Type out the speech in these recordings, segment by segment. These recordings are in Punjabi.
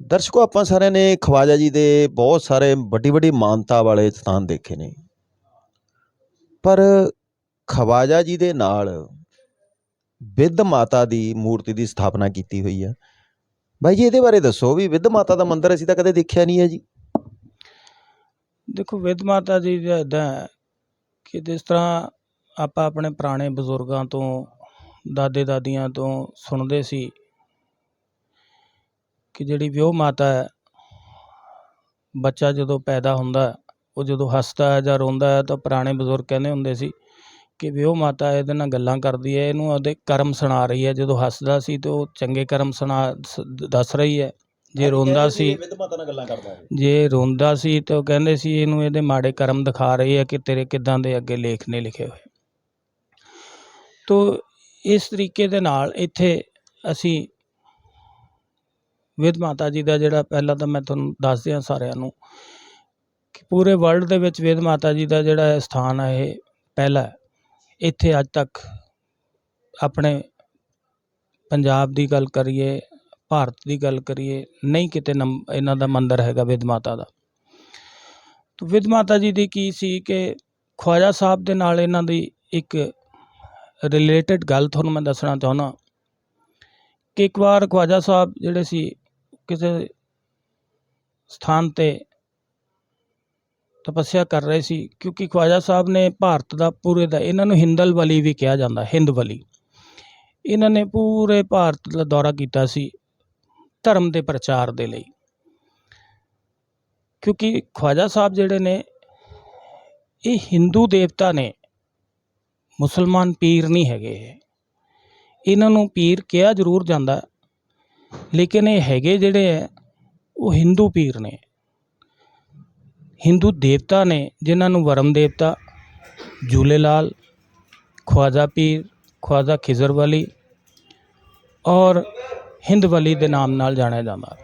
ਦਰਸ਼ਕੋ, ਆਪਾਂ ਸਾਰਿਆਂ ਨੇ ਖਵਾਜਾ ਜੀ ਦੇ ਬਹੁਤ ਸਾਰੇ ਵੱਡੀ ਵੱਡੀ ਮਾਨਤਾ ਵਾਲੇ ਸਥਾਨ ਦੇਖੇ ਨੇ। ਪਰ ਖਵਾਜਾ ਜੀ ਦੇ ਨਾਲ ਵਿਦ ਮਾਤਾ ਦੀ ਮੂਰਤੀ ਦੀ ਸਥਾਪਨਾ ਕੀਤੀ ਹੋਈ ਆ। ਬਾਈ ਜੀ, ਇਹਦੇ ਬਾਰੇ ਦੱਸੋ ਵੀ ਵਿਦ ਮਾਤਾ ਦਾ ਮੰਦਿਰ ਅਸੀਂ ਤਾਂ ਕਦੇ ਦੇਖਿਆ ਨਹੀਂ ਹੈ ਜੀ। ਦੇਖੋ ਵਿਦ ਮਾਤਾ ਜੀ ਦਾ ਇਦਾਂ ਹੈ ਕਿ ਜਿਸ ਤਰ੍ਹਾਂ ਆਪਾਂ ਆਪਣੇ ਪੁਰਾਣੇ ਬਜ਼ੁਰਗਾਂ ਤੋਂ ਦਾਦੇ ਦਾਦੀਆਂ ਤੋਂ ਸੁਣਦੇ ਸੀ ਕਿ ਜਿਹੜੀ ਵਿਉ ਮਾਤਾ ਹੈ ਬੱਚਾ ਜਦੋਂ ਪੈਦਾ ਹੁੰਦਾ ਉਹ ਜਦੋਂ ਹੱਸਦਾ ਹੈ ਜਾਂ ਰੋਂਦਾ ਹੈ ਤਾਂ ਪੁਰਾਣੇ ਬਜ਼ੁਰਗ ਕਹਿੰਦੇ ਹੁੰਦੇ ਸੀ ਕਿ ਵਿਉ ਮਾਤਾ ਇਹਦੇ ਨਾਲ ਗੱਲਾਂ ਕਰਦੀ ਹੈ ਇਹਨੂੰ ਉਹਦੇ ਕਰਮ ਸੁਣਾ ਰਹੀ ਹੈ। ਜਦੋਂ ਹੱਸਦਾ ਸੀ ਤੇ ਉਹ ਚੰਗੇ ਕਰਮ ਸੁਣਾ ਦੱਸ ਰਹੀ ਹੈ। ਜੇ ਰੋਂਦਾ ਸੀ ਜੇ ਰੋਂਦਾ ਸੀ ਤਾਂ ਉਹ ਕਹਿੰਦੇ ਸੀ ਇਹਨੂੰ ਇਹਦੇ ਮਾੜੇ ਕਰਮ ਦਿਖਾ ਰਹੀ ਹੈ ਕਿ ਤੇਰੇ ਕਿਦਾਂ ਦੇ ਅੱਗੇ ਲੇਖ ਨੇ ਲਿਖੇ ਹੋਏ। ਤੋ ਇਸ ਤਰੀਕੇ ਦੇ ਨਾਲ ਇੱਥੇ ਅਸੀਂ ਵਿਦ ਮਾਤਾ ਜੀ ਦਾ ਜਿਹੜਾ ਪਹਿਲਾਂ ਤਾਂ ਮੈਂ ਤੁਹਾਨੂੰ ਦੱਸ ਦਿਆਂ ਸਾਰਿਆਂ ਨੂੰ ਕਿ ਪੂਰੇ ਵਰਲਡ ਦੇ ਵਿੱਚ ਵਿਦ ਮਾਤਾ ਜੀ ਦਾ ਜਿਹੜਾ ਸਥਾਨ ਹੈ ਇਹ ਪਹਿਲਾ ਇੱਥੇ ਅੱਜ ਤੱਕ ਆਪਣੇ ਪੰਜਾਬ ਦੀ ਗੱਲ ਕਰੀਏ, ਭਾਰਤ ਦੀ ਗੱਲ ਕਰੀਏ, ਨਹੀਂ ਕਿਤੇ ਨੰਬ ਇਹਨਾਂ ਦਾ ਮੰਦਿਰ ਹੈਗਾ ਵਿਦ ਮਾਤਾ ਦਾ। ਤੋ ਵਿਦ ਮਾਤਾ ਜੀ ਦੀ ਕੀ ਸੀ ਕਿ ਖਵਾਜਾ ਸਾਹਿਬ ਦੇ ਨਾਲ ਇਹਨਾਂ ਦੀ ਇੱਕ ਰਿਲੇਟਡ ਗੱਲ ਤੁਹਾਨੂੰ ਮੈਂ ਦੱਸਣਾ ਚਾਹੁੰਦਾ ਕਿ ਇੱਕ ਵਾਰ ਖਵਾਜਾ ਸਾਹਿਬ ਜਿਹੜੇ ਸੀ ਕਿਸੇ ਸਥਾਨ ਤੇ ਤਪੱਸਿਆ ਕਰ ਰਹੇ ਸੀ, ਕਿਉਂਕਿ ਖਵਾਜਾ ਸਾਹਿਬ ਨੇ ਭਾਰਤ ਦਾ ਪੂਰੇ ਦਾ, ਇਹਨਾਂ ਨੂੰ ਹਿੰਦਲ ਵਲੀ ਵੀ ਕਿਹਾ ਜਾਂਦਾ, ਹਿੰਦ ਵਲੀ। ਇਹਨਾਂ ਨੇ ਪੂਰੇ ਭਾਰਤ ਦਾ ਦੌਰਾ ਕੀਤਾ ਸੀ ਧਰਮ ਦੇ ਪ੍ਰਚਾਰ ਦੇ ਲਈ। ਕਿਉਂਕਿ ਖਵਾਜਾ ਸਾਹਿਬ ਜਿਹੜੇ ਨੇ, ਇਹ ਹਿੰਦੂ ਦੇਵਤਾ ਨੇ, ਮੁਸਲਮਾਨ ਪੀਰ ਨਹੀਂ ਹੈਗੇ ਇਹਨਾਂ ਨੂੰ ਪੀਰ ਕਿਹਾ ਜ਼ਰੂਰ ਜਾਂਦਾ ਲੇਕਿਨ ਇਹ ਹੈਗੇ ਜਿਹੜੇ ਹੈ ਉਹ ਹਿੰਦੂ ਪੀਰ ਨੇ। ਹਿੰਦੂ ਦੇਵਤਾ ਨੇ ਜਿਨ੍ਹਾਂ ਨੂੰ ਵਰਮ ਦੇਵਤਾ ਜੂਲੇਲਾਲ ਖਵਾਜਾ ਪੀਰ ਖਵਾਜਾ ਖਿਜ਼ਰ ਵਲੀ ਔਰ ਹਿੰਦ ਵਲੀ ਦੇ ਨਾਮ ਨਾਲ ਜਾਣਿਆ ਜਾਂਦਾ।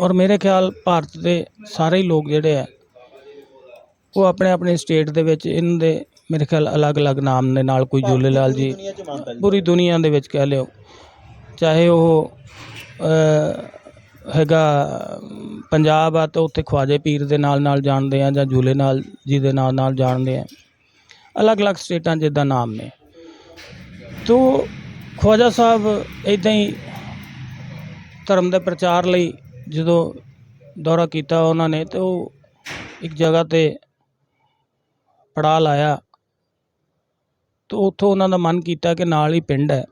ਔਰ ਮੇਰੇ ਖਿਆਲ ਭਾਰਤ ਦੇ ਸਾਰੇ ਹੀ ਲੋਕ ਜਿਹੜੇ ਹੈ ਉਹ ਆਪਣੇ ਆਪਣੇ ਸਟੇਟ ਦੇ ਵਿੱਚ ਇਹਨਾਂ ਦੇ ਮੇਰੇ ਖਿਆਲ ਅਲੱਗ-ਅਲੱਗ ਨਾਮ ਦੇ ਨਾਲ ਕੋਈ ਜੂਲੇਲਾਲ ਜੀ ਦੁਨੀਆ 'ਚ ਮਾਨਤਾ ਜੀ। ਪੂਰੀ ਦੁਨੀਆ ਦੇ ਵਿੱਚ ਕਹਿ ਲਿਓ। ਚਾਹੇ ਉਹ ਹੈਗਾ, ਪੰਜਾਬ ਆ ਤਾਂ ਉੱਥੇ ਖਵਾਜੇ ਪੀਰ ਦੇ ਨਾਲ ਨਾਲ ਜਾਣਦੇ ਆ ਜਾਂ ਜੂਲੇਲਾਲ ਜੀ ਦੇ ਨਾਲ ਨਾਲ ਜਾਣਦੇ ਆ। ਅਲੱਗ-ਅਲੱਗ ਸਟੇਟਾਂ ਜਿੱਦਾਂ ਨਾਮ ਨੇ। ਤੋ ਖਵਾਜਾ ਸਾਹਿਬ ਇਦਾਂ ਹੀ ਧਰਮ ਦੇ ਪ੍ਰਚਾਰ ਲਈ ਜਦੋਂ ਦੌਰਾ ਕੀਤਾ ਉਹਨਾਂ ਨੇ ਤੇ ਉਹ ਇੱਕ ਜਗ੍ਹਾ ਤੇ ਪੜਾਅ ਲਾਇਆ। ਤੇ ਉੱਥੋਂ ਉਹਨਾਂ ਦਾ ਮਨ ਕੀਤਾ ਕਿ ਨਾਲ ਹੀ ਪਿੰਡ ਹੈ।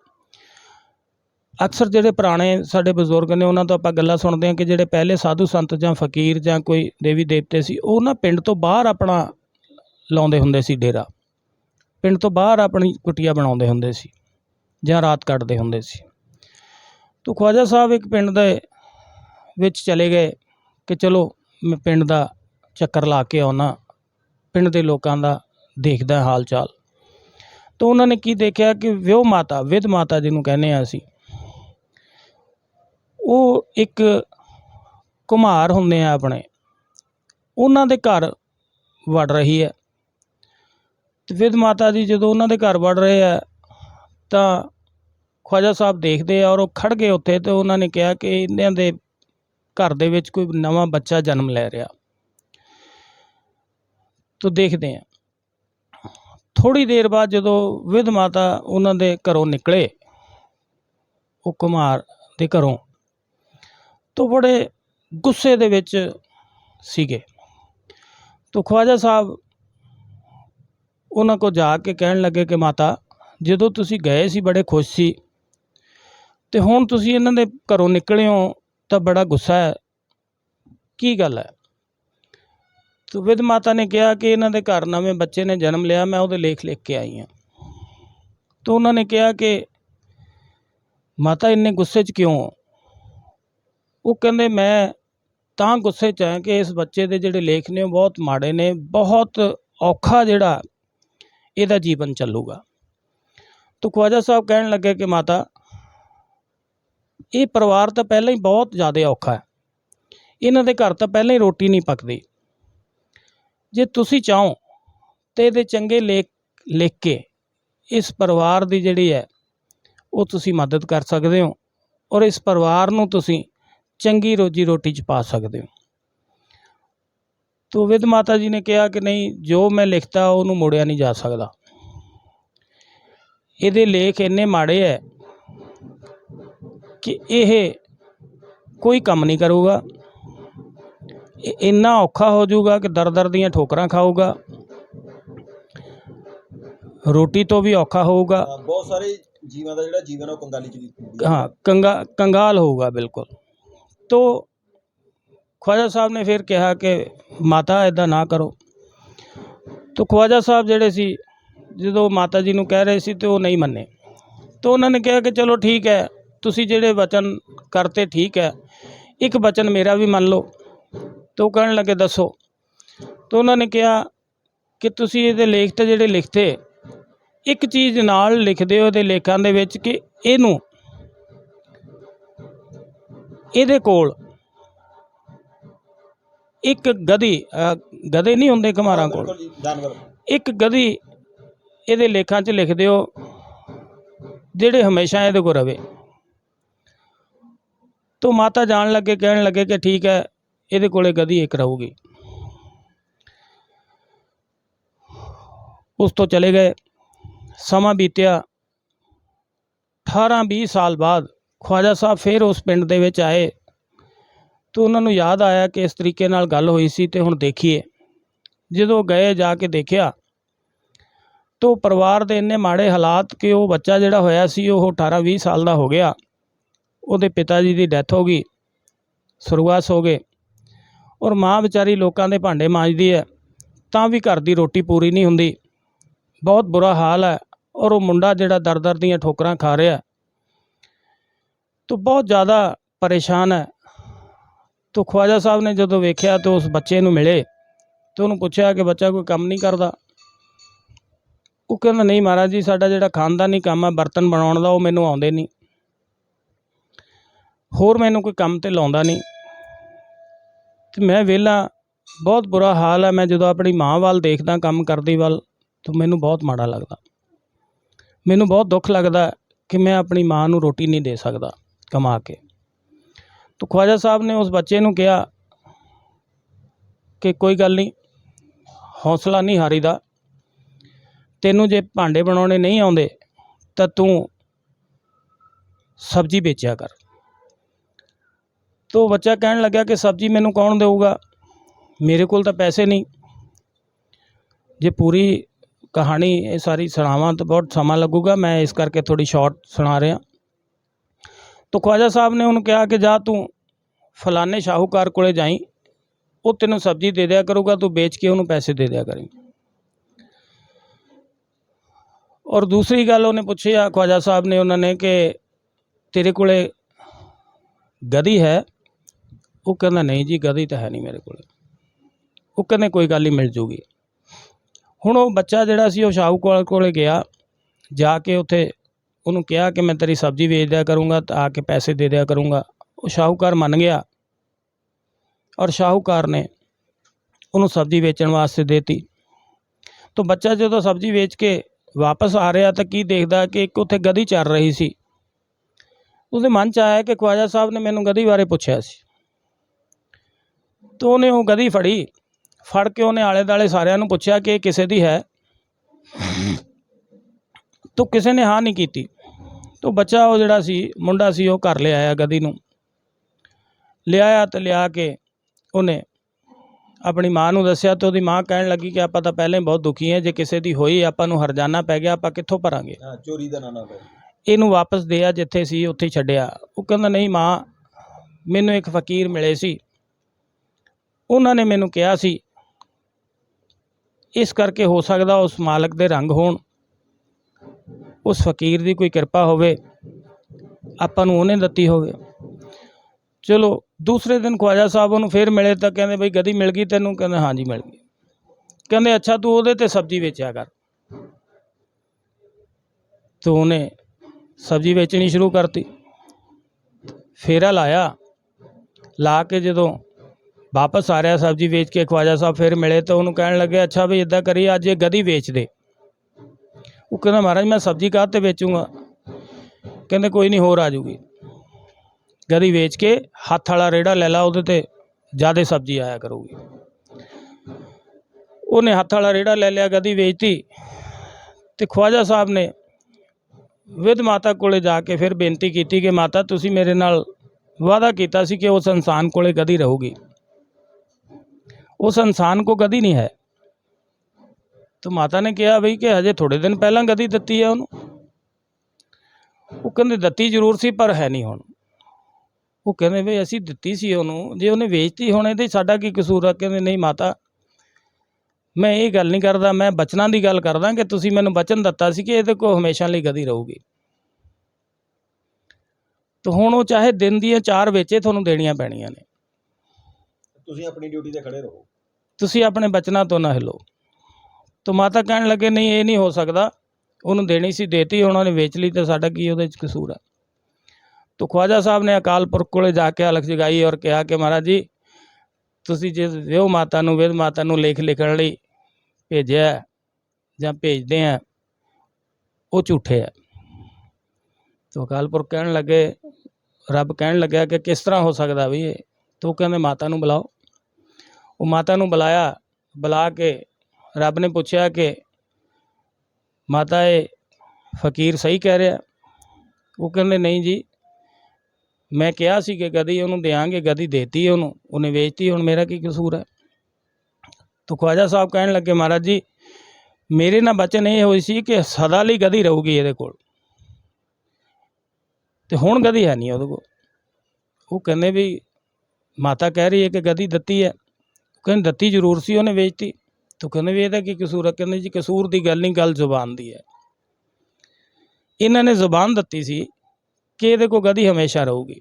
ਅਕਸਰ ਜਿਹੜੇ ਪੁਰਾਣੇ ਸਾਡੇ ਬਜ਼ੁਰਗ ਨੇ, ਉਹਨਾਂ ਤੋਂ ਆਪਾਂ ਗੱਲਾਂ ਸੁਣਦੇ ਹਾਂ ਕਿ ਜਿਹੜੇ ਪਹਿਲੇ ਸਾਧੂ ਸੰਤ ਜਾਂ ਫਕੀਰ ਜਾਂ ਕੋਈ ਦੇਵੀ ਦੇਵਤੇ ਸੀ, ਉਹ ਨਾ ਪਿੰਡ ਤੋਂ ਬਾਹਰ ਆਪਣਾ ਲਾਉਂਦੇ ਹੁੰਦੇ ਸੀ ਡੇਰਾ। ਪਿੰਡ ਤੋਂ ਬਾਹਰ ਆਪਣੀ ਕੁਟੀਆ ਬਣਾਉਂਦੇ ਹੁੰਦੇ ਸੀ ਜਾਂ ਰਾਤ ਕੱਟਦੇ ਹੁੰਦੇ ਸੀ। ਤੋ ਖਵਾਜਾ ਸਾਹਿਬ ਇੱਕ ਪਿੰਡ ਦੇ ਵਿੱਚ ਚਲੇ ਗਏ ਕਿ ਚਲੋ ਮੈਂ ਪਿੰਡ ਦਾ ਚੱਕਰ ਲਾ ਕੇ ਆਉਣਾ ਪਿੰਡ ਦੇ ਲੋਕਾਂ ਦਾ ਦੇਖਦਾ ਹਾਲ ਚਾਲ। ਤਾਂ ਉਹਨਾਂ ਨੇ ਕੀ ਦੇਖਿਆ ਕਿ ਵਿਉ ਮਾਤਾ ਵਿਦ ਮਾਤਾ ਜਿਹਨੂੰ ਕਹਿੰਦੇ ਆ ਅਸੀਂ ਉਹ ਇੱਕ ਕੁਮਾਰ ਹੁੰਦੇ ਆ ਆਪਣੇ। ਉਹਨਾਂ ਦੇ ਘਰ ਵੜ ਰਹੀ ਹੈ। ਤੇ ਵਿਦ ਮਾਤਾ ਜੀ ਜਦੋਂ ਉਹਨਾਂ ਦੇ ਘਰ ਵੜ ਰਹੇ ਆ, ਤਾਂ ਖਵਾਜਾ ਸਾਹਿਬ ਦੇਖਦੇ ਆ ਔਰ ਉਹ ਖੜ ਗਏ ਉੱਥੇ ਤੇ ਉਹਨਾਂ ਨੇ ਕਿਹਾ ਕਿ ਇਹਨਾਂ ਦੇ ਘਰ ਦੇ ਵਿੱਚ ਕੋਈ ਨਵਾਂ ਬੱਚਾ ਜਨਮ ਲੈ ਰਿਹਾ। ਤੋ ਦੇਖਦੇ ਆ। ਥੋੜੀ ਦੇਰ ਬਾਅਦ ਜਦੋਂ ਵਿਧ ਮਾਤਾ ਉਹਨਾਂ ਦੇ ਘਰੋਂ ਨਿਕਲੇ, ਉਹ ਕੁਮਾਰ ਦੇ ਘਰੋਂ ਤੋਂ ਬੜੇ ਗੁੱਸੇ ਦੇ ਵਿੱਚ ਸੀਗੇ। ਤੋ ਖਵਾਜਾ ਸਾਹਿਬ ਉਹਨਾਂ ਕੋ ਜਾ ਕੇ ਕਹਿਣ ਲੱਗੇ ਕਿ ਮਾਤਾ, ਜਦੋਂ ਤੁਸੀਂ ਗਏ ਸੀ ਬੜੇ ਖੁਸ਼ ਸੀ ਤੇ ਹੁਣ ਤੁਸੀਂ ਇਹਨਾਂ ਦੇ ਘਰੋਂ ਨਿਕਲੇ ਹੋ ਤਾਂ ਬੜਾ ਗੁੱਸਾ ਹੈ। ਕੀ ਗੱਲ ਹੈ? ਤੋ ਵਿਦ ਮਾਤਾ ਨੇ ਕਿਹਾ ਕਿ ਇਹਨਾਂ ਦੇ ਘਰ ਨਵੇਂ ਬੱਚੇ ਨੇ ਜਨਮ ਲਿਆ, ਮੈਂ ਉਹਦੇ ਲੇਖ ਲਿਖ ਕੇ ਆਈ ਹਾਂ। ਤੋ ਉਹਨਾਂ ਨੇ ਕਿਹਾ ਕਿ ਮਾਤਾ, ਇੰਨੇ ਗੁੱਸੇ 'ਚ ਕਿਉਂ ਉਹ ਕਹਿੰਦੇ ਮੈਂ ਤਾਂ ਗੁੱਸੇ 'ਚ ਹਾਂ ਕਿ ਇਸ ਬੱਚੇ ਦੇ ਜਿਹੜੇ ਲੇਖ ਨੇ ਉਹ ਬਹੁਤ ਮਾੜੇ ਨੇ, ਬਹੁਤ ਔਖਾ ਜਿਹੜਾ ਇਹਦਾ ਜੀਵਨ ਚੱਲੂਗਾ। ਤੋ ਖਵਾਜਾ ਸਾਹਿਬ ਕਹਿਣ ਲੱਗੇ ਕਿ ਮਾਤਾ, ਇਹ ਪਰਿਵਾਰ ਤਾਂ ਪਹਿਲਾਂ ਹੀ ਬਹੁਤ ਜ਼ਿਆਦਾ ਔਖਾ ਹੈ। ਇਹਨਾਂ ਦੇ ਘਰ ਤਾਂ ਪਹਿਲਾਂ ਹੀ ਰੋਟੀ ਨਹੀਂ ਪੱਕਦੀ। ਜੇ ਤੁਸੀਂ ਚਾਹੋ ਤੇ ਇਹਦੇ ਚੰਗੇ ਲੇਖ ਲਿਖ ਕੇ ਇਸ ਪਰਿਵਾਰ ਦੀ ਜਿਹੜੀ ਹੈ, ਉਹ ਤੁਸੀਂ ਮਦਦ ਕਰ ਸਕਦੇ ਹੋ। ਔਰ ਇਸ ਪਰਿਵਾਰ ਨੂੰ ਤੁਸੀਂ ਚੰਗੀ ਰੋਜੀ ਰੋਟੀ ਚ ਪਾ ਸਕਦੇ ਹੋ। ਤੋ ਵਿਦ ਮਾਤਾ ਜੀ ਨੇ ਕਿਹਾ ਕਿ ਨਹੀਂ ਜੋ ਮੈਂ ਲਿਖਤਾ ਉਹਨੂੰ ਮੋੜਿਆ ਨਹੀਂ ਜਾ ਸਕਦਾ। ਇਹਦੇ ਲੇਖ ਇੰਨੇ ਮਾੜੇ ਐ ਕਿ ਇਹ ਕੋਈ ਕੰਮ ਨਹੀਂ ਕਰੂਗਾ। ਇਹ ਇੰਨਾ ਔਖਾ ਹੋ ਜਾਊਗਾ ਕਿ ਦਰ-ਦਰ ਦੀਆਂ ਠੋਕਰਾਂ ਖਾਊਗਾ। ਰੋਟੀ ਤੋਂ ਵੀ ਔਖਾ ਹੋਊਗਾ। ਬਹੁਤ ਸਾਰੇ ਜੀਵਾਂ ਦਾ ਜਿਹੜਾ ਜੀਵਨ ਉਹ ਕੰਗਾਲੀ ਚ ਹਾਂ ਕੰਗਾ ਕੰਗਾਲ ਹੋਊਗਾ ਬਿਲਕੁਲ। ਤੋ ਖਵਾਜਾ ਸਾਹਿਬ ਨੇ ਫਿਰ ਕਿਹਾ ਕਿ ਮਾਤਾ ਇਦਾਂ ਨਾ ਕਰੋ। ਤੋ ਖਵਾਜਾ ਸਾਹਿਬ ਜਿਹੜੇ ਸੀ, ਜਦੋਂ ਮਾਤਾ ਜੀ ਨੂੰ ਕਹਿ ਰਹੇ ਸੀ ਤੇ ਉਹ ਨਹੀਂ ਮੰਨੇ। ਤੋ ਉਹਨਾਂ ਨੇ ਕਿਹਾ ਕਿ ਚਲੋ ਠੀਕ ਹੈ, ਤੁਸੀਂ ਜਿਹੜੇ ਵਚਨ ਕਰਤੇ ਠੀਕ ਹੈ, ਇੱਕ ਵਚਨ ਮੇਰਾ ਵੀ ਮੰਨ ਲਓ। ਤੋ ਕਹਿਣ ਲੱਗੇ, ਦੱਸੋ। ਤੋ ਉਹਨਾਂ ਨੇ ਕਿਹਾ ਕਿ ਤੁਸੀਂ ਇਹਦੇ ਲੇਖ ਤੇ ਜਿਹੜੇ ਲਿਖਤੇ, ਇੱਕ ਚੀਜ਼ ਨਾਲ ਲਿਖਦੇ ਹੋ ਇਹਦੇ ਲੇਖਾਂ ਦੇ ਵਿੱਚ ਕਿ ਇਹਨੂੰ ਇਹਦੇ ਕੋਲ ਇੱਕ ਗਧੀ ਗਧੇ ਨਹੀਂ ਹੁੰਦੇ ਕੁਮਾਰਾਂ ਕੋਲ। ਜਾਨਵਰ। ਇੱਕ ਗਧੀ ਇਹਦੇ ਲੇਖਾਂ 'ਚ ਲਿਖ ਦਿਓ ਜਿਹੜੇ ਹਮੇਸ਼ਾ ਇਹਦੇ ਕੋਲ ਰਵੇ। ਤੋ ਮਾਤਾ ਜਾਣ ਲੱਗੇ ਕਹਿਣ ਲੱਗੇ ਕਿ ਠੀਕ ਹੈ ਇਹਦੇ ਕੋਲੇ ਗਧੀ ਇੱਕ ਰਹੂਗੀ। ਉਸ ਤੋਂ ਚਲੇ ਗਏ। ਸਮਾਂ ਬੀਤਿਆ। 18 20 ਸਾਲ ਬਾਅਦ ਖਵਾਜਾ ਸਾਹਿਬ ਫਿਰ ਉਸ ਪਿੰਡ ਦੇ ਵਿੱਚ ਆਏ ਤੇ ਉਹਨਾਂ ਨੂੰ ਯਾਦ ਆਇਆ ਕਿ ਇਸ ਤਰੀਕੇ ਨਾਲ ਗੱਲ ਹੋਈ ਸੀ ਤੇ ਹੁਣ ਦੇਖੀਏ। ਜਦੋਂ ਗਏ ਜਾ ਕੇ ਦੇਖਿਆ ਤੋ ਪਰਿਵਾਰ ਦੇ ਇੰਨੇ ਮਾੜੇ ਹਾਲਾਤ ਕਿ ਉਹ ਬੱਚਾ ਜਿਹੜਾ ਹੋਇਆ ਸੀ ਉਹ 18 20 ਸਾਲ ਦਾ ਹੋ ਗਿਆ। ਉਹਦੇ ਪਿਤਾ ਜੀ ਦੀ ਡੈਥ ਹੋ ਗਈ ਸੁਰਗਵਾਸ ਹੋ ਗਏ ਔਰ ਮਾਂ ਵਿਚਾਰੀ ਲੋਕਾਂ ਦੇ ਭਾਂਡੇ ਮਾਂਜਦੀ ਹੈ, ਤਾਂ ਵੀ ਘਰ ਦੀ ਰੋਟੀ ਪੂਰੀ ਨਹੀਂ ਹੁੰਦੀ। ਬਹੁਤ ਬੁਰਾ ਹਾਲ ਹੈ ਔਰ ਉਹ ਮੁੰਡਾ ਜਿਹੜਾ ਦਰ ਦਰ ਦੀਆਂ ਠੋਕਰਾਂ ਖਾ ਰਿਹਾ ਤੋ ਬਹੁਤ ਜ਼ਿਆਦਾ ਪਰੇਸ਼ਾਨ ਹੈ। ਤੋ ਖਵਾਜਾ ਸਾਹਿਬ ਨੇ ਜਦੋਂ ਵੇਖਿਆ ਤੇ ਉਸ ਬੱਚੇ ਨੂੰ ਮਿਲੇ, ਤੇ ਉਹਨੂੰ ਪੁੱਛਿਆ ਕਿ ਬੱਚਾ ਕੋਈ ਕੰਮ ਨਹੀਂ ਕਰਦਾ। ਉਹ ਕਹਿੰਦਾ, ਨਹੀਂ ਮਹਾਰਾਜ ਜੀ, ਸਾਡਾ ਜਿਹੜਾ ਖਾਨਦਾਨੀ ਕੰਮ ਹੈ, ਬਰਤਨ ਬਣਾਉਣ ਦਾ, ਉਹ ਮੈਨੂੰ ਆਉਂਦੇ ਨਹੀਂ। ਹੋਰ ਮੈਨੂੰ ਕੋਈ ਕੰਮ ਤੇ ਲਾਉਂਦਾ ਨਹੀਂ। ਤੇ ਮੈਂ ਵਿਹਲਾ, ਬਹੁਤ ਬੁਰਾ ਹਾਲ ਹੈ। ਮੈਂ ਜਦੋਂ ਆਪਣੀ ਮਾਂ ਵੱਲ ਦੇਖਦਾ, ਕੰਮ ਕਰਦੀ ਵੱਲ, ਤਾਂ ਮੈਨੂੰ ਬਹੁਤ ਮਾੜਾ ਲੱਗਦਾ। ਮੈਨੂੰ ਬਹੁਤ ਦੁੱਖ ਲੱਗਦਾ ਕਿ ਮੈਂ ਆਪਣੀ ਮਾਂ ਨੂੰ ਰੋਟੀ ਨਹੀਂ ਦੇ ਸਕਦਾ। ਕਮਾ ਕੇ। ਤਾਂ ਖਵਾਜਾ ਸਾਹਿਬ ਨੇ ਉਸ ਬੱਚੇ ਨੂੰ ਕਿਹਾ ਕਿ ਕੋਈ ਗੱਲ ਨਹੀਂ, ਹੌਸਲਾ ਨਹੀਂ ਹਾਰੀਦਾ। ਤੈਨੂੰ ਜੇ ਭਾਂਡੇ ਬਣਾਉਣੇ ਨਹੀਂ ਆਉਂਦੇ, ਤਾਂ ਤੂੰ ਸਬਜ਼ੀ ਵੇਚਿਆ ਕਰ। ਤੋ ਬੱਚਾ ਕਹਿਣ ਲੱਗਾ ਕਿ ਸਬਜ਼ੀ ਮੈਨੂੰ ਕੌਣ ਦੇਊਗਾ? ਮੇਰੇ ਕੋਲ ਤਾਂ ਪੈਸੇ ਨਹੀਂ। ਜੇ ਪੂਰੀ ਕਹਾਣੀ, ਇਹ ਸਾਰੀ ਸੁਣਾਵਾਂ ਤਾਂ ਬਹੁਤ ਸਮਾਂ ਲੱਗੂਗਾ। ਮੈਂ ਇਸ ਕਰਕੇ ਥੋੜੀ ਸ਼ਾਰਟ ਸੁਣਾ ਰਿਹਾ। ਤੋ ਖਵਾਜਾ ਸਾਹਿਬ ਨੇ ਉਹਨੂੰ ਕਿਹਾ ਕਿ ਜਾ ਤੂੰ ਫਲਾਣੇ ਸ਼ਾਹੂਕਾਰ ਕੋਲੇ ਜਾਈ, ਉਹ ਤੈਨੂੰ ਸਬਜ਼ੀ ਦੇ ਦਿਆ ਕਰੂਗਾ, ਤੂੰ ਵੇਚ ਕੇ ਉਹਨੂੰ ਪੈਸੇ ਦੇ ਦਿਆ ਕਰੀਂ। ਔਰ ਦੂਸਰੀ ਗੱਲ ਉਹਨੇ ਪੁੱਛਿਆ ਖਵਾਜਾ ਸਾਹਿਬ ਨੇ ਉਹਨਾਂ ਨੇ ਕਿ ਤੇਰੇ ਕੋਲੇ ਗਧੀ ਹੈ? ਉਹ ਕਹਿੰਦਾ, ਨਹੀਂ ਜੀ, ਗਧੀ ਤਾਂ ਹੈ ਨਹੀਂ ਮੇਰੇ ਕੋਲ। ਉਹ ਕਹਿੰਦੇ, ਕੋਈ ਗੱਲ ਨਹੀਂ ਮਿਲ ਜੂਗੀ। ਹੁਣ ਉਹ ਬੱਚਾ ਜਿਹੜਾ ਸੀ, ਉਹ ਸ਼ਾਹੂਕਾਰ ਕੋਲੇ ਗਿਆ, ਜਾ ਕੇ ਉੱਥੇ ਉਹਨੂੰ ਕਿਹਾ ਕਿ ਮੈਂ ਤੇਰੀ ਸਬਜ਼ੀ ਵੇਚ ਦਿਆ ਕਰੂੰਗਾ, ਤਾਂ ਆ ਕੇ ਪੈਸੇ ਦੇ ਦਿਆ ਕਰੂੰਗਾ। ਉਹ ਸ਼ਾਹੂਕਾਰ ਮੰਨ ਗਿਆ ਔਰ ਸ਼ਾਹੂਕਾਰ ਨੇ ਉਹਨੂੰ ਸਬਜ਼ੀ ਵੇਚਣ ਵਾਸਤੇ ਦੇਤੀ। ਤਾਂ ਬੱਚਾ ਜਦੋਂ ਸਬਜ਼ੀ ਵੇਚ ਕੇ ਵਾਪਸ ਆ ਰਿਹਾ ਤਾਂ ਕੀ ਦੇਖਦਾ ਕਿ ਇੱਕ ਉੱਥੇ ਗਧੀ ਚੱਲ ਰਹੀ ਸੀ। ਉਹਦੇ ਮਨ 'ਚ ਆਇਆ ਕਿ ਖਵਾਜਾ ਸਾਹਿਬ ਨੇ ਮੈਨੂੰ ਗਧੀ ਬਾਰੇ ਪੁੱਛਿਆ ਸੀ। ਤਾਂ ਉਹਨੇ ਉਹ ਗਧੀ ਫੜੀ, ਫੜ ਕੇ ਉਹਨੇ ਆਲੇ ਦਾਲੇ ਸਾਰਿਆਂ ਨੂੰ ਪੁੱਛਿਆ ਕਿ ਇਹ ਕਿਸੇ ਦੀ ਹੈ? ਤਾਂ ਕਿਸੇ ਨੇ ਹਾਂ ਨਹੀਂ ਕੀਤੀ। ਤਾਂ ਬੱਚਾ ਉਹ ਜਿਹੜਾ ਸੀ ਮੁੰਡਾ ਸੀ ਉਹ ਘਰ ਲਿਆਇਆ ਗਧੀ ਨੂੰ। ਲਿਆਇਆ ਤੇ ਲਿਆ ਕੇ ਉਹਨੇ ਆਪਣੀ ਮਾਂ ਨੂੰ ਦੱਸਿਆ ਤੇ ਉਹਦੀ ਮਾਂ ਕਹਿਣ ਲੱਗੀ ਕਿ ਆਪਾਂ ਤਾਂ ਪਹਿਲਾਂ ਹੀ ਬਹੁਤ ਦੁਖੀ ਹਾਂ ਜੇ ਕਿਸੇ ਦੀ ਹੋਈ ਆਪਾਂ ਨੂੰ ਹਰਜਾਨਾ ਪੈ ਗਿਆ ਆਪਾਂ ਕਿੱਥੋਂ ਭਰਾਂਗੇ? ਹਾਂ ਚੋਰੀ ਦਾ ਨਾ ਨਾ ਇਹਨੂੰ ਵਾਪਸ ਦੇ ਆ ਜਿੱਥੇ ਸੀ ਉੱਥੇ ਹੀ ਛੱਡਿਆ। ਉਹ ਕਹਿੰਦਾ ਨਹੀਂ ਮਾਂ ਮੈਨੂੰ ਇੱਕ ਫਕੀਰ ਮਿਲੇ ਸੀ। ਉਹਨਾਂ ਨੇ ਮੈਨੂੰ ਕਿਹਾ ਸੀ ਇਸ ਕਰਕੇ ਹੋ ਸਕਦਾ ਉਸ ਮਾਲਕ ਦੇ ਰੰਗ ਹੋਣ। ਉਸ ਫਕੀਰ ਦੀ ਕੋਈ ਕਿਰਪਾ ਹੋਵੇ, ਆਪਾਂ ਨੂੰ ਉਹਨੇ ਦਿੱਤੀ ਹੋਵੇ। ਚਲੋ, ਦੂਸਰੇ ਦਿਨ ਖਵਾਜਾ ਸਾਹਿਬ ਉਹਨੂੰ ਫੇਰ ਮਿਲੇ ਤਾਂ ਕਹਿੰਦੇ ਬਈ ਗਦੀ ਮਿਲ ਗਈ ਤੈਨੂੰ? ਕਹਿੰਦਾ, ਹਾਂਜੀ, ਮਿਲ ਗਈ। ਕਹਿੰਦੇ, ਅੱਛਾ, ਤੂੰ ਉਹਦੇ ਤੇ ਸਬਜ਼ੀ ਵੇਚਿਆ ਕਰ। ਤਾਂ ਉਹਨੇ ਸਬਜ਼ੀ ਵੇਚਣੀ ਸ਼ੁਰੂ ਕਰਤੀ। ਫੇਰਾ ਲਾਇਆ। ਲਾ ਕੇ ਜਦੋਂ ਵਾਪਸ ਆ ਰਿਹਾ ਸਬਜ਼ੀ ਵੇਚ ਕੇ ਖਵਾਜਾ ਸਾਹਿਬ ਫਿਰ ਮਿਲੇ ਤਾਂ ਉਹਨੂੰ ਕਹਿਣ ਲੱਗੇ, ਅੱਛਾ ਵੀ ਇਦਾਂ ਕਰੀ ਅੱਜ ਇਹ ਗਦੀ ਵੇਚ ਦੇ। ਉਹ ਕਹਿੰਦਾ, ਮਹਾਰਾਜ, ਮੈਂ ਸਬਜ਼ੀ ਕਾਹ ਤੇ ਵੇਚੂੰਗਾ? ਕਹਿੰਦੇ, ਕੋਈ ਨਹੀਂ ਹੋਰ ਆ ਜੂਗੀ ਗਦੀ ਵੇਚ ਕੇ ਹੱਥ ਵਾਲਾ ਰੇੜਾ ਲੈ ਲਾ, ਉਹਦੇ ਤੇ ਜ਼ਿਆਦਾ ਸਬਜ਼ੀ ਆਇਆ ਕਰੂਗੀ। ਉਹਨੇ ਹੱਥ ਵਾਲਾ ਰੇੜਾ ਲੈ ਲਿਆ ਗਦੀ ਵੇਚਤੀ। ਤੇ ਖਵਾਜਾ ਸਾਹਿਬ ਨੇ ਵਿਦ ਮਾਤਾ ਕੋਲੇ ਜਾ ਕੇ ਫਿਰ ਬੇਨਤੀ ਕੀਤੀ ਕਿ, ਮਾਤਾ, ਤੁਸੀਂ ਮੇਰੇ ਨਾਲ ਵਾਅਦਾ ਕੀਤਾ ਸੀ ਕਿ ਉਸ ਇਨਸਾਨ ਕੋਲੇ ਗਦੀ ਰਹੂਗੀ। ਉਸ ਇਨਸਾਨ ਕੋ ਗਦੀ ਨਹੀਂ ਹੈ। ਤਾਂ ਮਾਤਾ ਨੇ ਕਿਹਾ ਬਈ ਕਿ ਹਜੇ ਥੋੜੇ ਦਿਨ ਪਹਿਲਾਂ ਗਦੀ ਦਿੱਤੀ ਹੈ ਉਹਨੂੰ। ਉਹ ਕਹਿੰਦੇ ਦਿੱਤੀ ਜ਼ਰੂਰ ਸੀ ਪਰ ਹੈ ਨਹੀਂ ਹੁਣ। ਉਹ ਕਹਿੰਦੇ ਵੀ ਅਸੀਂ ਦਿੱਤੀ ਸੀ ਉਹਨੂੰ। ਜੇ ਉਹਨੇ ਵੇਚਤੀ ਹੋਣੇ ਤੇ ਸਾਡਾ ਕੀ ਕਸੂਰ ਆ? ਕਹਿੰਦੇ ਨਹੀਂ ਮਾਤਾ ਮੈਂ ਇਹ ਗੱਲ ਨਹੀਂ ਕਰਦਾ ਮੈਂ ਬਚਨਾਂ ਦੀ ਗੱਲ ਕਰਦਾ ਕਿ ਤੁਸੀਂ ਮੈਨੂੰ ਬਚਨ ਦਿੱਤਾ ਸੀ ਕਿ ਇਹਦੇ ਕੋਲ ਹਮੇਸ਼ਾ ਲਈ ਗਦੀ ਰਹੂਗੀ। ਤਾਂ ਹੁਣ ਉਹ ਚਾਹੇ ਦਿਨ ਦੀਆਂ ਚਾਰ ਵੇਚੇ ਤੁਹਾਨੂੰ ਦੇਣੀਆਂ ਪੈਣੀਆਂ ਨੇ। ਤੁਸੀਂ ਆਪਣੀ ਡਿਊਟੀ ਤੇ ਖੜੇ ਰਹੋ। ਤੁਸੀਂ ਆਪਣੇ ਬਚਨਾਂ ਤੋਂ ਨਾ ਹਿੱਲੋ। ਤਾਂ ਮਾਤਾ ਕਹਿਣ ਲੱਗੇ, ਨਹੀਂ, ਇਹ ਨਹੀਂ ਹੋ ਸਕਦਾ। ਉਹਨੂੰ ਦੇਣੀ ਸੀ, ਦੇਤੀ, ਉਹਨਾਂ ਨੇ ਵੇਚ ਲਈ ਤੇ ਸਾਡਾ ਕੀ ਉਹਦੇ ਚ ਕਸੂਰ ਹੈ? ਤਾਂ ਖਵਾਜਾ ਸਾਹਿਬ ਨੇ ਅਕਾਲ ਪੁਰਖ ਕੋਲੇ ਜਾ ਕੇ ਅਲਖ ਜਗਾਈ ਔਰ ਕਿਹਾ ਕਿ ਮਹਾਰਾਜ ਜੀ, ਤੁਸੀਂ ਜਿਸ ਵਿਉ ਮਾਤਾ ਨੂੰ ਵੇਦ ਮਾਤਾ ਨੂੰ ਲੇਖ ਲਿਖਣ ਲਈ ਭੇਜਿਆ ਜਾਂ ਭੇਜਦੇ ਆ ਉਹ ਝੂਠੇ ਹੈ। ਤਾਂ ਅਕਾਲ ਪੁਰਖ ਕਹਿਣ ਲੱਗੇ, ਰੱਬ ਕਹਿਣ ਲੱਗਿਆ ਕਿ ਕਿਸ ਤਰ੍ਹਾਂ ਹੋ ਸਕਦਾ ਵੀ ਇਹ? ਤੂੰ ਕਹਿੰਦੇ, ਮਾਤਾ ਨੂੰ ਬੁਲਾਓ। ਉਹ ਮਾਤਾ ਨੂੰ ਬੁਲਾਇਆ, ਬੁਲਾ ਕੇ ਰੱਬ ਨੇ ਪੁੱਛਿਆ ਕਿ ਮਾਤਾ, ਇਹ ਫਕੀਰ ਸਹੀ ਕਹਿ ਰਿਹਾ? ਉਹ ਕਹਿੰਦੇ, ਨਹੀਂ ਜੀ। ਮੈਂ ਕਿਹਾ ਸੀ ਕਿ ਗਦੀ ਉਹਨੂੰ ਦੇਾਂਗੇ ਗਦੀ ਦੇਤੀ ਉਹਨੂੰ। ਉਹਨੇ ਵੇਚਤੀ, ਹੁਣ ਮੇਰਾ ਕੀ ਕਸੂਰ ਹੈ? ਤਾਂ ਖਵਾਜਾ ਸਾਹਿਬ ਕਹਿਣ ਲੱਗੇ, ਮਹਾਰਾਜ ਜੀ, ਮੇਰੇ ਨਾਲ ਬਚਨ ਇਹ ਹੋਈ ਸੀ ਕਿ ਸਦਾ ਲਈ ਗਦੀ ਰਹੂਗੀ ਇਹਦੇ ਕੋਲ। ਤੇ ਹੁਣ ਗਦੀ ਹੈ ਨਹੀਂ ਉਹਦੇ ਕੋਲ। ਉਹ ਕਹਿੰਦੇ ਵੀ, ਮਾਤਾ ਕਹਿ ਰਹੀ ਹੈ ਕਿ ਗਦੀ ਦਿੱਤੀ ਹੈ। ਕਹਿੰਦੇ, ਦਿੱਤੀ ਜ਼ਰੂਰ ਸੀ, ਉਹਨੇ ਵੇਚਤੀ। ਤੂੰ ਕਹਿੰਦੇ ਵੀ ਇਹਦਾ ਕੀ ਕਸੂਰ ਹੈ ਕਹਿੰਦੇ ਜੀ ਕਸੂਰ ਦੀ ਗੱਲ ਨਹੀਂ, ਗੱਲ ਜ਼ੁਬਾਨ ਦੀ ਹੈ। ਇਹਨਾਂ ਨੇ ਜ਼ੁਬਾਨ ਦਿੱਤੀ ਸੀ ਕਿ ਇਹਦੇ ਕੋਲ ਗਧੀ ਹਮੇਸ਼ਾ ਰਹੂਗੀ।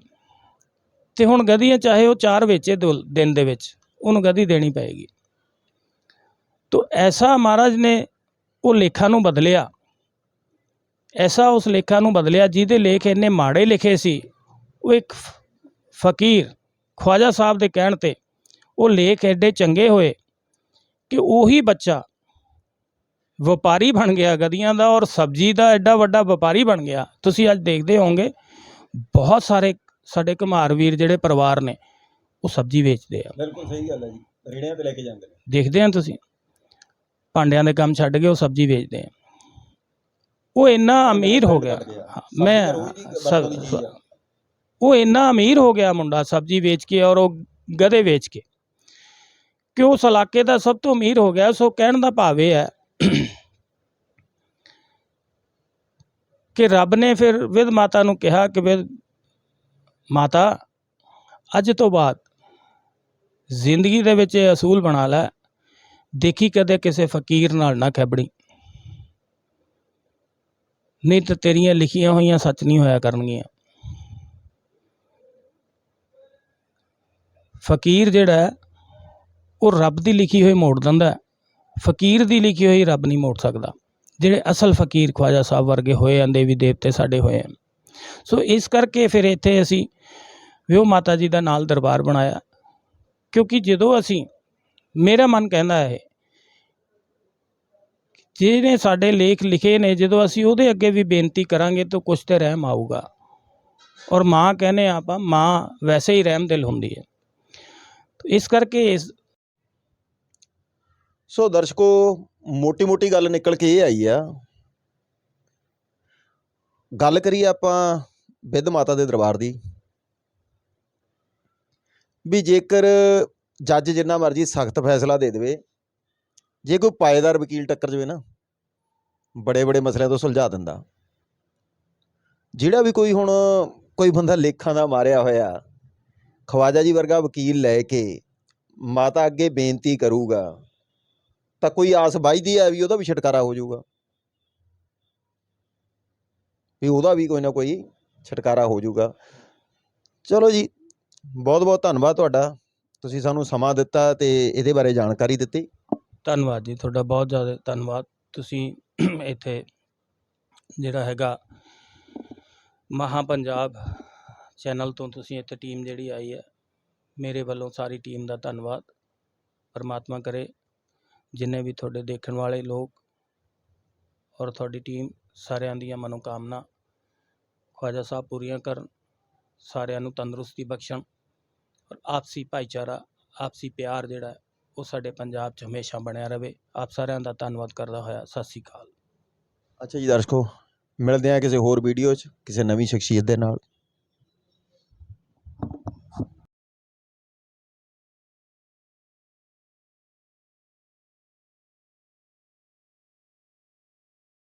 ਤੇ ਹੁਣ ਗਦੀਆਂ ਚਾਹੇ ਉਹ ਚਾਰ ਵੇਚੇ ਦੋ- ਦਿਨ ਦੇ ਵਿੱਚ, ਉਹਨੂੰ ਗਧੀ ਦੇਣੀ ਪਏਗੀ। ਤੋ ਐਸਾ ਮਹਾਰਾਜ ਨੇ ਉਹ ਲੇਖਾਂ ਨੂੰ ਬਦਲਿਆ। ਐਸਾ ਉਸ ਲੇਖਾਂ ਨੂੰ ਬਦਲਿਆ ਜਿਹਦੇ ਲੇਖ ਇੰਨੇ ਮਾੜੇ ਲਿਖੇ ਸੀ। ਉਹ ਇੱਕ ਫਕੀਰ ਖਵਾਜਾ ਸਾਹਿਬ ਦੇ ਕਹਿਣ ਤੇ ਉਹ ਲੇਖ ਐਡੇ ਚੰਗੇ ਹੋਏ ਕਿ ਉਹੀ ਬੱਚਾ ਵਪਾਰੀ ਬਣ ਗਿਆ ਗਦੀਆਂ ਦਾ ਔਰ ਸਬਜ਼ੀ ਦਾ ਐਡਾ ਵੱਡਾ ਵਪਾਰੀ ਬਣ ਗਿਆ। ਤੁਸੀਂ ਅੱਜ ਦੇਖਦੇ ਹੋਵੋਗੇ ਬਹੁਤ ਸਾਰੇ ਸਾਡੇ ਕੁਮਾਰ ਵੀਰ ਜਿਹੜੇ ਪਰਿਵਾਰ ਨੇ ਉਹ ਸਬਜ਼ੀ ਵੇਚਦੇ ਆ। ਬਿਲਕੁਲ ਸਹੀ ਗੱਲ ਹੈ ਜੀ। ਰੇੜਿਆਂ ਤੇ ਲੈ ਕੇ ਜਾਂਦੇ ਨੇ। ਦੇਖਦੇ ਆ ਤੁਸੀਂ ਭਾਂਡਿਆਂ ਦੇ ਕੰਮ ਛੱਡ ਕੇ ਉਹ ਸਬਜ਼ੀ ਵੇਚਦੇ ਆ। ਉਹ ਇੰਨਾ ਅਮੀਰ ਹੋ ਗਿਆ। ਮੈਂ ਉਹ ਇੰਨਾ ਅਮੀਰ ਹੋ ਗਿਆ ਮੁੰਡਾ ਸਬਜ਼ੀ ਵੇਚ ਕੇ ਔਰ ਉਹ ਗਧੇ ਵੇਚ ਕੇ। ਕਿ ਉਸ ਇਲਾਕੇ ਦਾ ਸਭ ਤੋਂ ਅਮੀਰ ਹੋ ਗਿਆ, ਸੋ ਕਹਿਣ ਦਾ ਭਾਵ ਇਹ ਹੈ ਕਿ ਰੱਬ ਨੇ ਫਿਰ ਵਿਦ ਮਾਤਾ ਨੂੰ ਕਿਹਾ ਕਿ ਵਿਦ ਮਾਤਾ, ਅੱਜ ਤੋਂ ਬਾਅਦ ਜ਼ਿੰਦਗੀ ਦੇ ਵਿੱਚ ਇਹ ਅਸੂਲ ਬਣਾ ਲੈ, ਦੇਖੀ ਕਦੇ ਕਿਸੇ ਫਕੀਰ ਨਾਲ ਨਾ ਖੈਬੜੀ। ਨਹੀਂ ਤਾਂ ਤੇਰੀਆਂ ਲਿਖੀਆਂ ਹੋਈਆਂ ਸੱਚ ਨਹੀਂ ਹੋਇਆ ਕਰਨਗੀਆਂ। ਫਕੀਰ ਜਿਹੜਾ ਉਹ ਰੱਬ ਦੀ ਲਿਖੀ ਹੋਈ ਮੋੜ ਦਿੰਦਾ ਫਕੀਰ ਦੀ ਲਿਖੀ ਹੋਈ ਰੱਬ ਨਹੀਂ ਮੋੜ ਸਕਦਾ। ਜਿਹੜੇ ਅਸਲ ਫਕੀਰ ਖਵਾਜਾ ਸਾਹਿਬ ਵਰਗੇ ਹੋਏ ਹਨ, ਦੇਵੀ ਦੇਵਤੇ ਸਾਡੇ ਹੋਏ ਹਨ। ਸੋ ਇਸ ਕਰਕੇ ਫਿਰ ਇੱਥੇ ਅਸੀਂ ਵਿਓ ਮਾਤਾ ਜੀ ਦਾ ਨਾਲ ਦਰਬਾਰ ਬਣਾਇਆ। ਕਿਉਂਕਿ ਜਦੋਂ ਅਸੀਂ, ਮੇਰਾ ਮਨ ਕਹਿੰਦਾ ਹੈ, ਜਿਹਨੇ ਸਾਡੇ ਲੇਖ ਲਿਖੇ ਨੇ, ਜਦੋਂ ਅਸੀਂ ਉਹਦੇ ਅੱਗੇ ਵੀ ਬੇਨਤੀ ਕਰਾਂਗੇ ਤਾਂ ਕੁਛ ਤੇ ਰਹਿਮ ਆਊਗਾ। ਔਰ ਮਾਂ ਕਹਿੰਦੇ ਆਪਾਂ, ਮਾਂ ਵੈਸੇ ਹੀ ਰਹਿਮ ਦਿਲ ਹੁੰਦੀ ਹੈ। ਇਸ ਕਰਕੇ ਇਸ ਸੋ ਦਰਸ਼ਕੋ ਮੋਟੀ ਮੋਟੀ ਗੱਲ ਨਿਕਲ ਕੇ ਇਹ ਆਈ ਆ। ਗੱਲ ਕਰੀਏ ਆਪਾਂ ਬਿੱਧ ਮਾਤਾ ਦੇ ਦਰਬਾਰ ਦੀ। ਵੀ ਜੇਕਰ ਜੱਜ ਜਿੰਨਾ ਮਰਜ਼ੀ ਸਖਤ ਫੈਸਲਾ ਦੇ ਦੇਵੇ, ਜੇ ਕੋਈ ਪਾਏਦਾਰ ਵਕੀਲ ਟੱਕਰ ਜਵੇ ਨਾ ਬੜੇ ਬੜੇ ਮਸਲਿਆਂ ਤੋਂ ਸੁਲਝਾ ਦਿੰਦਾ। ਜਿਹੜਾ ਵੀ ਕੋਈ ਹੁਣ ਕੋਈ ਬੰਦਾ ਲੇਖਾਂ ਦਾ ਮਾਰਿਆ ਹੋਇਆ, ਖਵਾਜਾ ਜੀ ਵਰਗਾ ਵਕੀਲ ਲੈ ਕੇ ਮਾਤਾ ਅੱਗੇ ਬੇਨਤੀ ਕਰੂਗਾ ਤਾਂ ਕੋਈ ਆਸ ਬਾਝਦੀ ਹੈ ਵੀ ਉਹਦਾ ਵੀ ਛੁਟਕਾਰਾ ਹੋ ਜਾਊਗਾ। ਵੀ ਉਹਦਾ ਵੀ ਕੋਈ ਨਾ ਕੋਈ ਛੁਟਕਾਰਾ ਹੋ ਜਾਊਗਾ। ਚਲੋ ਜੀ ਬਹੁਤ ਬਹੁਤ ਧੰਨਵਾਦ ਤੁਹਾਡਾ। ਤੁਸੀਂ ਸਾਨੂੰ ਸਮਾਂ ਦਿੱਤਾ ਤੇ ਇਹਦੇ ਬਾਰੇ ਜਾਣਕਾਰੀ ਦਿੱਤੀ। ਧੰਨਵਾਦ ਜੀ, ਤੁਹਾਡਾ ਬਹੁਤ ਜ਼ਿਆਦਾ ਧੰਨਵਾਦ। ਤੁਸੀਂ ਇੱਥੇ ਜਿਹੜਾ ਹੈਗਾ ਮਹਾ ਪੰਜਾਬ ਚੈਨਲ ਤੋਂ ਤੁਸੀਂ ਇੱਥੇ ਟੀਮ ਜਿਹੜੀ ਆਈ ਹੈ, ਮੇਰੇ ਵੱਲੋਂ ਸਾਰੀ ਟੀਮ ਦਾ ਧੰਨਵਾਦ। ਪਰਮਾਤਮਾ ਕਰੇ। ਜਿੰਨੇ ਵੀ ਤੁਹਾਡੇ ਦੇਖਣ ਵਾਲੇ ਲੋਕ ਔਰ ਤੁਹਾਡੀ ਟੀਮ ਸਾਰਿਆਂ ਦੀਆਂ ਮਨੋਕਾਮਨਾ, ਖਵਾਜਾ ਸਾਹਿਬ ਪੂਰੀਆਂ ਕਰਨ, ਸਾਰਿਆਂ ਨੂੰ ਤੰਦਰੁਸਤੀ ਬਖਸ਼ਣ ਔਰ ਆਪਸੀ ਭਾਈਚਾਰਾ, ਆਪਸੀ ਪਿਆਰ ਜਿਹੜਾ ਉਹ ਸਾਡੇ ਪੰਜਾਬ 'ਚ ਹਮੇਸ਼ਾ ਬਣਿਆ ਰਵੇ ਆਪ ਸਾਰਿਆਂ ਦਾ ਧੰਨਵਾਦ ਕਰਦਾ ਹੋਇਆ, ਸਤਿ ਸ੍ਰੀ ਅਕਾਲ। ਅੱਛਾ ਜੀ ਦਰਸ਼ਕੋ, ਮਿਲਦੇ ਹਾਂ ਕਿਸੇ ਹੋਰ ਵੀਡੀਓ 'ਚ, ਕਿਸੇ ਨਵੀਂ ਸ਼ਖਸੀਅਤ ਦੇ ਨਾਲ।